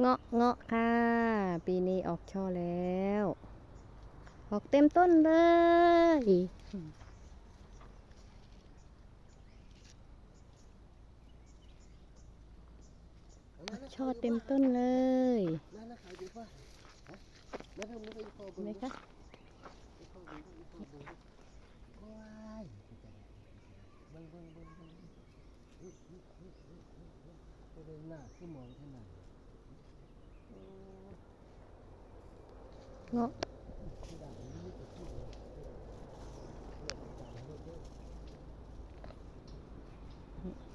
เงาะเงาะค่ะ ปีนี้ออกช่อแล้ว ออกเต็มต้นเลย ช่อเต็มต้นเลยไหมคะเดินหน้าขึ้นมองขนาด เงาะ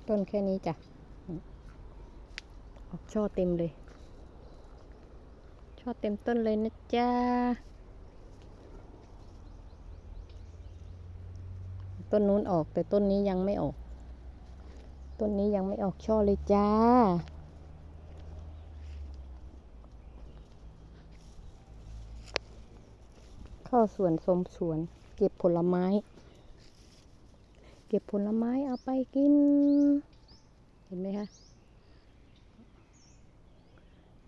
ต้นแค่นี้จ้ะ ออกช่อเต็มเลย ช่อเต็มต้นเลยนะจ๊ะ ต้นนู้นออกแต่ต้นนี้ยังไม่ออก ต้นนี้ยังไม่ออกช่อเลยจ้า เข้าสวนสมสวน เก็บผลไม้ เก็บผลไม้เอาไปกิน เห็นไหมคะ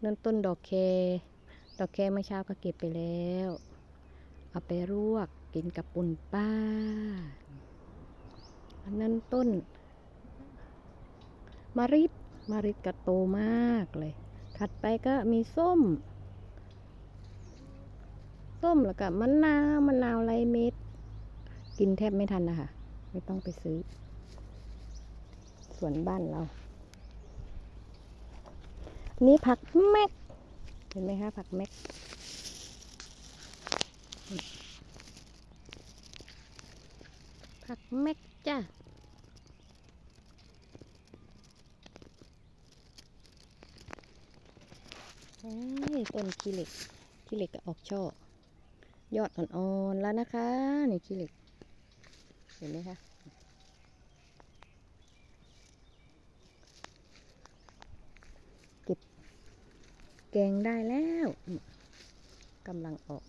นั่นต้นดอกแค ดอกแคเมื่อเช้าก็เก็บไปแล้ว เอาไปรวกกินกับปุ่นป้า อันนั้นต้นมะริดมะริดกระโตมากเลย ถัดไปก็มีส้ม ส้มแล้วก็มะนาวมะนาวไรเม็ด กินแทบไม่ทันนะคะ ไม่ต้องไปซื้อ สวนบ้านเรา นี่ผักแม็ก เห็นไหมคะผักแม็กผักแม็กจ้ะต้นขี้เหล็กขี้เหล็กก็ออกช่อ ยอดอ่อนๆแล้วนะคะนี่ขี้เหล็ก เห็นไหมคะเก็บแกงได้แล้วกำลังออก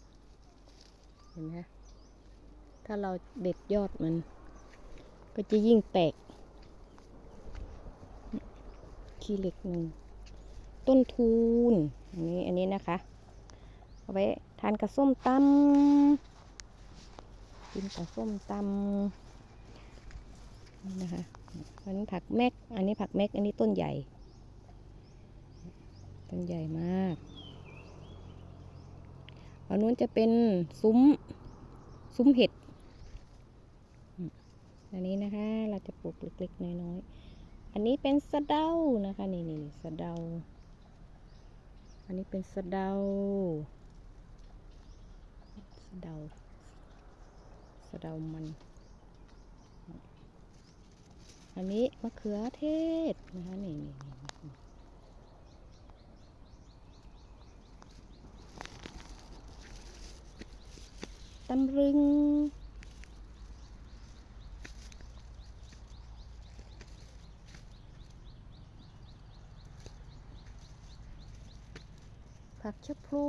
เห็นไหมคะถ้าเราเด็ดยอดมัน ก็จะยิ่งแตกขี้เหล็กหนึ่งต้นทูนอันนี้อันนี้นะคะ เอาไว้ ทานกับส้มตำกินกับส้มตำนี่นะคะอันนี้ผักแม็ก อันนี้ผักแม็ก อันนี้ต้นใหญ่ ต้นใหญ่มากอันนู้นจะเป็นซุ้ม ซุ้มเห็ด อันนี้นะคะ เราจะปลูกเล็กๆน้อยๆ อันนี้เป็นสะเดานะคะ นี่นี่สะเดา อันนี้เป็นสะเดา สะเดา สะเดามัน อันนี้มะเขือเทศนะคะนี่นี่นี่ตำรึงผักชะพลู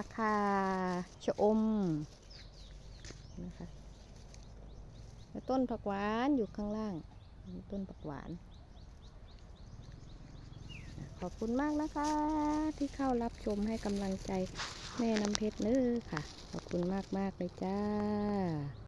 ผักคาชะอมนะคะแล้วต้นผักหวานอยู่ข้างล่าง ต้นผักหวาน ขอบคุณมากนะคะ ที่เข้ารับชมให้กำลังใจแม่น้ำเพชรเนื้อค่ะ ขอบคุณมากๆเลยจ้า